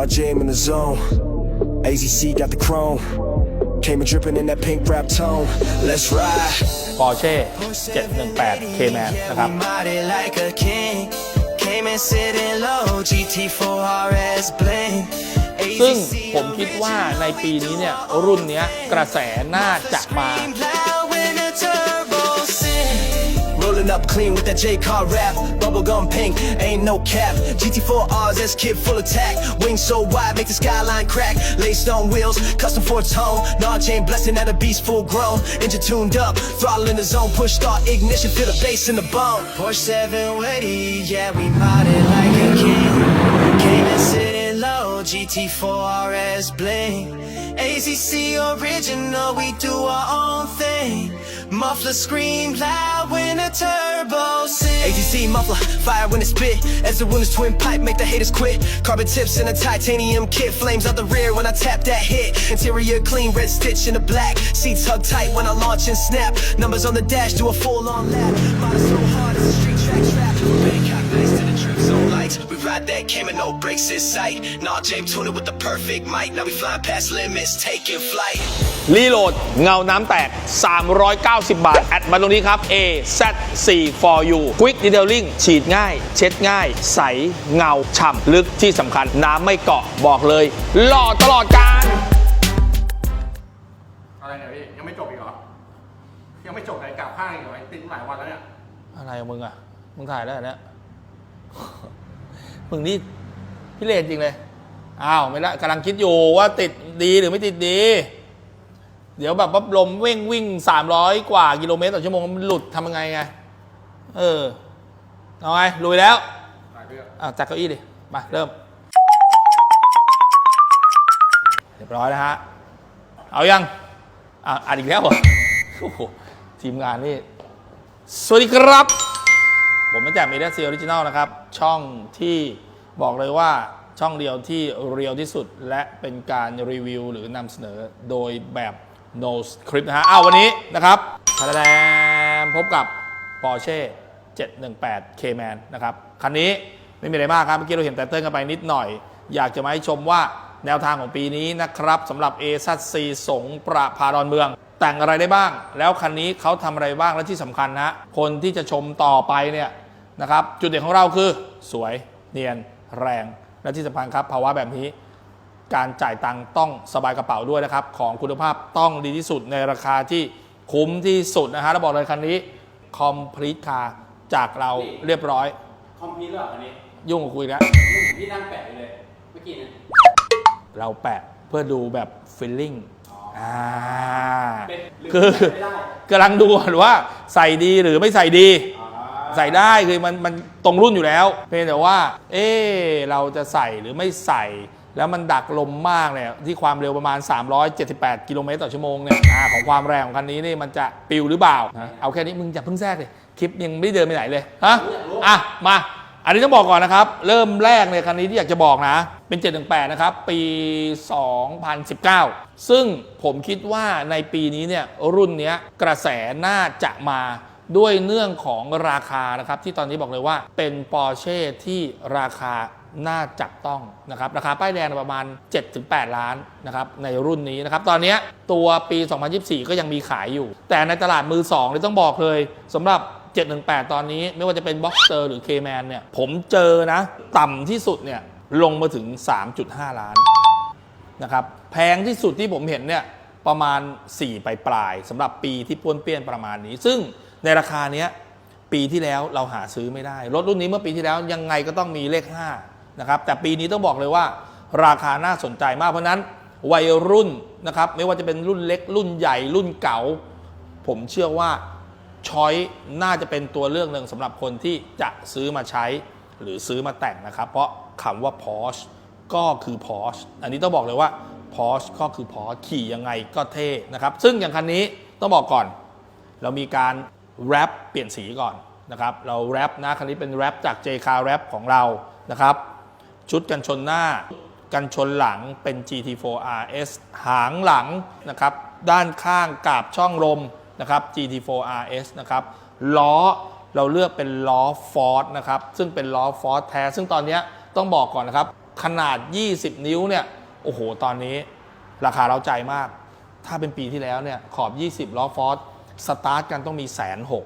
Nah, jam in the zone. AZC got the chrome. Came and dripping in that pink rap tone. Let's ride. Porsche 718 Cayman นะครับ We modded like a king. Came and sitting low. GT4 RS bling. ซึ่งผมคิดว่าในปีนี้เนี่ยรุ่นเนี้ยกระแสน่าจะมา Rolling up clean with that J car rap. Bubblegum pink, ain't no cap. GT4 RS kid full attack. Wings so wide, make the skyline crack. Laced on wheels, custom four tone. Nah, chain blessing at a beast full grown. Engine tuned up, throttle in the zone. Push start ignition, feel the bass in the bone. Porsche 780, yeah, we modded like a king. Came and sitting low, GT4 RS bling. AZC original, we do our own thing. Muffler scream loud when the turbo sing. ATC muffler, fire when it spit. As the windows twin pipe, make the haters quit. Carbon tips in a titanium kit. Flames out the rear when I tap that hit. Interior clean, red stitch in the black. Seats hug tight when I launch and snap. Numbers on the dash, do a full on lap. Ride so hard, lights. We ride that came no brakes in sight. Nah, James tuning with the perfect mic. Now we flying past limits, taking flight. รีโหลดเงาน้ำแตก 390 บาท แอดมาตรงนี้ครับ A Z 4 for you Quick Detailing ฉีดง่าย เช็ดง่าย ใส เงา ฉ่ำ ลึกที่สำคัญ น้ำไม่เกาะบอกเลย หล่อตลอดการ อะไรเนี่ยพี่ยังไม่จบอีกเหรอ ยังไม่จบรายการข้างอีกเหรอไอ้ติดหลายวันแล้วเนี่ย อะไรของมึงอะ มึงถ่ายได้วเหรอเนี่ย มึงนี่พี่เลนจริงเลย อ้าวไม่ละกำลังคิดอยู่ว่าติดดีหรือไม่ติดดี เดี๋ยวแบบว่าลมเว่งวิ่ง300กว่ากิโลเมตรต่อชั่วโมงมันหลุดทำยังไงไง เออ เอาไงลุยแล้วองอะจัดเก้าอี้ดิ มาเริ่ม เรียบร้อยนะฮะ เอายัง อะอัดอีกแล้วเหรอโอ้โหทีมงานนี่ สวัสดีครับ ผมมาจากเมเดียซีออริจิน l นะครับ ช่องที่บอกเลยว่าช่องเดียวที่เรียลที่สุด และเป็นการรีวิวหรือนำเสนอโดยแบบ no script นะฮะอ้าววันนี้นะครับทาดาแดมพบกับ Porsche 718 Cayman นะครับ คันนี้ไม่มีอะไรมากครับ เมื่อกี้เราเห็นแต่เติ้ลกันไปนิดหน่อย อยากจะมาให้ชมว่าแนวทางของปีนี้นะครับสำหรับ a ซั c สงประพาดอนเมือง แต่งอะไรได้บ้าง แล้วคันนี้เขาทำอะไรบ้างและที่สำคัญนะ คนที่จะชมต่อไปเนี่ย นะครับ จุดเด่นของเราคือ สวยเนียนแรง และที่สำคัญครับภาวะแบบนี้ การจ่ายตังค์ต้องสบายกระเป๋าด้วยนะครับ ของคุณภาพต้องดีที่สุดในราคาที่คุ้มที่สุดนะฮะแล้วบอกเลยคันนี้ complete car จากเราเรียบร้อย คอมพิวเตอร์อันนี้ยุ่งกับคุยแล้วพี่นั่งแปะอยู่เลย เมื่อกี้นะเราแปะเพื่อดูแบบ feeling อ่าเป็นหรือคือไม่ได้กำลังดูก่อนว่าใส่ดีหรือไม่ใส่ดี ใส่ได้คือมันมันตรงรุ่นอยู่แล้ว เพียงแต่ว่า เอ๊เราจะใส่หรือไม่ใส่ แล้วมันดักลมมากเนี่ยที่ความเร็วประมาณ 378 กิโลเมตรต่อชั่วโมงเนี่ยอาของความแรงของคันนี้นี่มันจะปิวหรือเปล่า เอาแค่นี้มึงอย่าเพิ่งแทรกเลยคลิปยังไม่ได้เดินไปไหนเลยฮะอะมาอันนี้ต้องบอกก่อนนะครับ เริ่มแรกเลยคันนี้ที่อยากจะบอกนะ เป็น 718 นะครับ ปี 2019 ซึ่งผมคิดว่าในปีนี้เนี่ยรุ่นนี้กระแสน่าจะมา ด้วยเนื่องของราคานะครับ ที่ตอนนี้บอกเลยว่าเป็นปอร์เช่ที่ราคาน่าจับต้องนะครับ ราคาป้ายแดงประมาณ 7-8 ล้านนะครับในรุ่นนี้นะครับ ตอนนี้ตัวปี 2024 ก็ยังมีขายอยู่ แต่ในตลาดมือ2เลยต้องบอกเลยสำหรับ 718 ตอนนี้ไม่ว่าจะเป็น Boxster หรือ K-Man เนี่ยผมเจอนะต่ำที่สุดเนี่ยลงมาถึง 3.5 ล้านนะครับแพงที่สุดที่ผมเห็นเนี่ยประมาณ 4 ปลายปลายสำหรับปีที่ป้วนเปี้ยนประมาณนี้ ซึ่ง ในราคาเนี้ยปีที่แล้วเราหาซื้อไม่ได้ รถรุ่นนี้เมื่อปีที่แล้วยังไงก็ต้องมีเลข5นะครับแต่ปีนี้ต้องบอกเลยว่า ราคาน่าสนใจมากเพราะนั้นวัยรุ่นนะครับไม่ว่าจะเป็นรุ่นเล็กรุ่นใหญ่รุ่นเก่า ผมเชื่อว่าช้อยน่าจะเป็นตัวเลือกหนึ่งสำหรับคนที่จะซื้อมาใช้หรือซื้อมาแต่งนะครับ เพราะคำว่า Porsche ก็คือ Porsche อันนี้ต้องบอกเลยว่า Porsche ก็คือ Porsche ขี่ยังไงก็เท่นะครับ ซึ่งอย่างคันนี้ต้องบอกก่อน เรามีการ แรปเปลี่ยนสีก่อนนะครับ เราแรปนะคันนี้เป็นแรปจาก j c a r Rap ของเรานะครับ ชุดกันชนหน้า กันชนหลังเป็น GT4 RS หางหลังนะครับ ด้านข้างกาบช่องลมนะครับ GT4 RS นะครับ ล้อเราเลือกเป็นล้อฟอร์ดนะครับ ซึ่งเป็นล้อฟอร์ดแท้ ซึ่งตอนนี้ต้องบอกก่อนนะครับ ขนาด 20 นิ้วเนี่ย โอ้โห ตอนนี้ราคาเราใจมาก ถ้าเป็นปีที่แล้วเนี่ย ขอบ 20 ล้อฟอร์ส สตาร์ทกันต้องมีแสนหก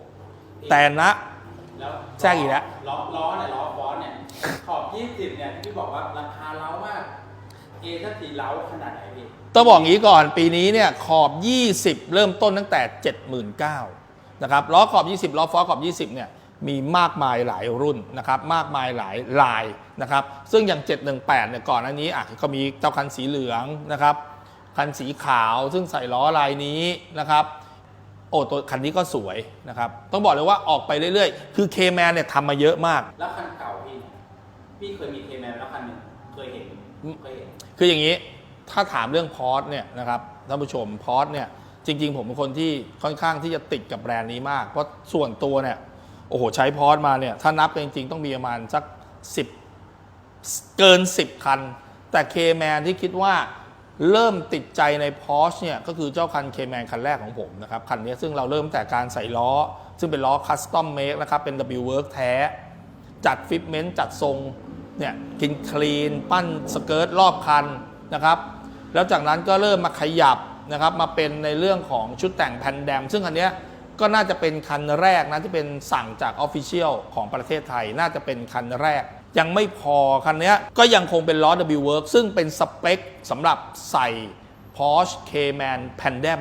แต่ณแล้วแทรกอีกแล้ว ล้อล้อเนี่ยล้อบอสเนี่ย ขอบ 20 เนี่ยที่บอกว่าราคาเล้ามาก เอถ้าตีเล้าขนาดไหนพี่ต้องบอกงี้ก่อนปีนี้เนี่ยขอบ 20 เริ่มต้นตั้งแต่ 79,000นะครับล้อขอบ 20ล้อฟอร์ขอบ 20เนี่ยมีมากมายหลายรุ่นนะครับมากมายหลายลายนะครับซึ่งอย่าง 718เนี่ยก่อนอันนี้อะก็มีเจ้าคันสีเหลืองนะครับคันสีขาวซึ่งใส่ล้อลายนี้นะครับโอ้ตัวคันนี้ก็สวยนะครับ ต้องบอกเลยว่าออกไปเรื่อยๆ คือ K-Man เนี่ยทำมาเยอะมาก แล้วคันเก่าพี่เนี่ยพี่เคยมีเคแมนแล้วคันหนึ่งเคยเห็นเคยเห็น คืออย่างนี้ถ้าถามเรื่องพอร์ตเนี่ยนะครับท่านผู้ชมพอร์ตเนี่ยจริง ๆ ผมเป็นคนที่ค่อนข้างที่จะติดกับแบรนด์นี้มาก เพราะส่วนตัวเนี่ยโอ้โหใช้พอร์ตมาเนี่ยถ้านับกันจริง ๆ ต้องมีประมาณสัก10 เกิน 10 คัน แต่ K-Man ที่คิดว่า เริ่มติดใจใน Porsche เนี่ยก็คือเจ้าคัน K-Man คันแรกของผมนะครับ คันนี้ซึ่งเราเริ่มแต่การใส่ล้อ ซึ่งเป็นล้อคัสตอมเมคนะครับ เป็น W Work แท้ จัดฟิตเมนต์จัดทรงเนี่ยกินคลีน ปั้นสเกิร์ตรอบคันนะครับ แล้วจากนั้นก็เริ่มมาขยับนะครับ มาเป็นในเรื่องของชุดแต่งแพนแดม ซึ่งคันเนี้ยก็น่าจะเป็นคันแรกนะที่เป็นสั่งจากออฟฟิเชียลของประเทศไทย น่าจะเป็นคันแรก ยังไม่พอคันนี้ก็ยังคงเป็นล้อ W Work ซึ่งเป็นสเปคสำหรับใส่ Porsche Cayman Pandem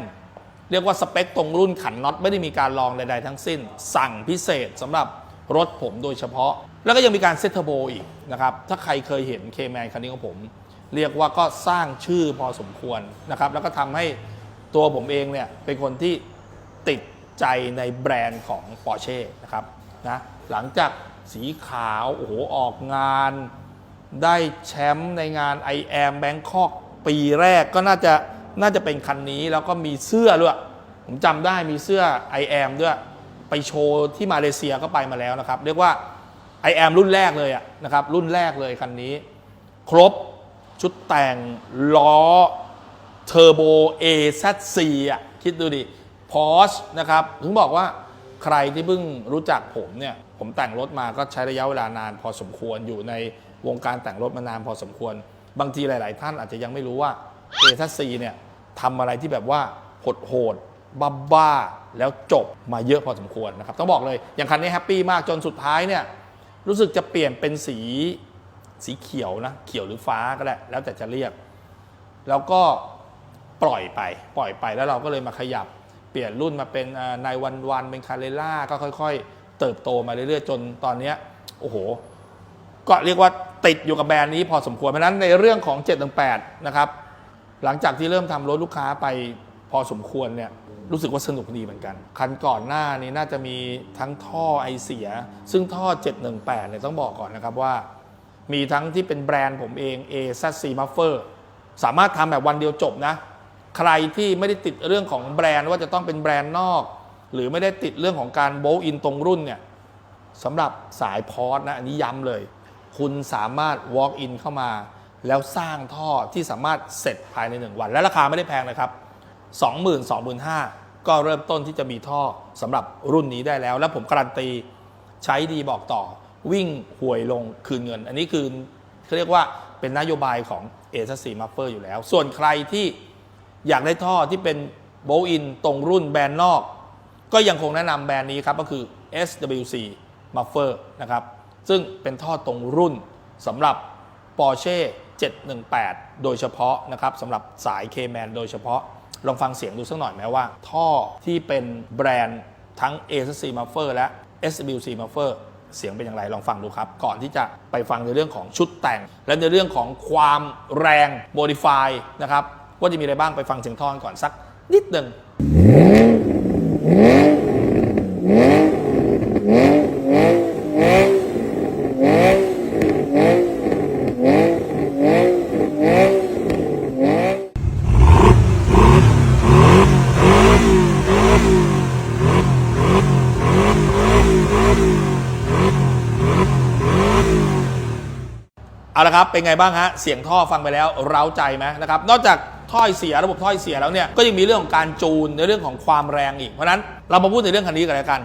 เรียกว่าสเปคตรงรุ่นขันน็อตไม่ได้มีการลองใดๆทั้งสิ้น สั่งพิเศษสำหรับรถผมโดยเฉพาะ แล้วก็ยังมีการเซตเทอร์โบอีกนะครับ ถ้าใครเคยเห็น K-Man คันนี้ของผม เรียกว่าก็สร้างชื่อพอสมควรนะครับ แล้วก็ทำให้ตัวผมเองเนี่ยเป็นคนที่ติดใจในแบรนด์ของ Porsche นะครับนะหลังจาก สีขาวโอ้โหออกงาน ได้แชมป์ในงาน I am Bangkok ปีแรกก็น่าจะน่าจะเป็นคันนี้แล้วก็มีเสื้อด้วยผมจำได้มีเสื้อ I am ด้วยไปโชว์ที่มาเลเซียก็ไปมาแล้วนะครับ เรียกว่า I am รุ่นแรกเลยอะนะครับ รุ่นแรกเลยคันนี้ ครบชุดแต่งล้อเทอร์โบ AZC อะคิดดูดิ Porsche นะครับ ถึงบอกว่าใครที่เพิ่งรู้จักผมเนี่ยผมแต่งรถมาก็ใช้ระยะเวลานานพอสมควรอยู่ในวงการแต่งรถมานานพอสมควร บางทีหลาย ๆ ท่านอาจจะยังไม่รู้ว่า AZC เนี่ยทำอะไรที่แบบว่าโหดโหดบ้าบ้าแล้วจบมาเยอะพอสมควรนะครับต้องบอกเลยอย่างคันนี้แฮปปี้มากจนสุดท้ายเนี่ยรู้สึกจะเปลี่ยนเป็นสีสีเขียวนะเขียวหรือฟ้าก็ได้แล้วแต่จะเรียก แล้วก็ปล่อยไปปล่อยไปแล้วเราก็เลยมาขยับ เปลี่ยนรุ่นมาเป็นนายวันวันเป็นคาเรล่าก็ค่อย ๆ เติบโตมาเรื่อยๆ จนตอนนี้โอ้โห ก็เรียกว่าติดอยู่กับแบรนด์นี้พอสมควรเพราะนั้นในเรื่องของ 718 นะครับ หลังจากที่เริ่มทำรถลูกค้าไปพอสมควรเนี่ยรู้สึกว่าสนุกดีเหมือนกัน คันก่อนหน้านี้น่าจะมีทั้งท่อไอเสีย ซึ่งท่อ 718 เนี่ยต้องบอกก่อนนะครับว่า มีทั้งที่เป็นแบรนด์ผมเอง AZC Muffer สามารถทำแบบวันเดียวจบนะ ใครที่ไม่ได้ติดเรื่องของแบรนด์ว่าจะต้องเป็นแบรนด์นอก หรือไม่ได้ติดเรื่องของการโบอินตรงรุ่นเนี่ยสำหรับสายพอร์ตนะอันนี้ย้ำเลย คุณสามารถ walk in เข้ามา แล้วสร้างท่อที่สามารถเสร็จภายใน 1 วัน และราคาไม่ได้แพงนะครับ 20,000 25,000 ก็เริ่มต้นที่จะมีท่อสำหรับรุ่นนี้ได้แล้ว และผมการันตีใช้ดีบอกต่อ วิ่งห่วยลงคืนเงิน อันนี้คือเขาเรียกว่าเป็นนโยบายของ a อ c m u f f e r อยู่แล้ว ส่วนใครที่อยากได้ท่อที่เป็นโบอินตรงรุ่นแบรนด์นอก ก็ยังคงแนะนำแบรนด์นี้ครับก็คือ SWC Muffer นะครับซึ่งเป็นท่อตรงรุ่นสำหรับ Porsche 718 โดยเฉพาะนะครับสำหรับสาย K-Man โดยเฉพาะ ลองฟังเสียงดูสักหน่อยไหมว่า ท่อที่เป็นแบรนด์ทั้ง ASC Muffer และ SWC Muffer เสียงเป็นอย่างไรลองฟังดูครับ ก่อนที่จะไปฟังในเรื่องของชุดแต่ง และในเรื่องของความแรง Modify นะครับว่าจะมีอะไรบ้างไปฟังเสียงท่อนก่อนสักนิดหนึ่ง เอาละครับเป็นไงบ้างฮะเสียงท่อฟังไปแล้วเร้าใจไหมนะครับนอกจากท่อยเสียระบบท่อยเสียแล้วเนี่ยก็ยังมีเรื่องของการจูนในเรื่องของความแรงอีกเพราะฉะนั้นเรามาพูดในเรื่องคันนี้กันแล้วกัน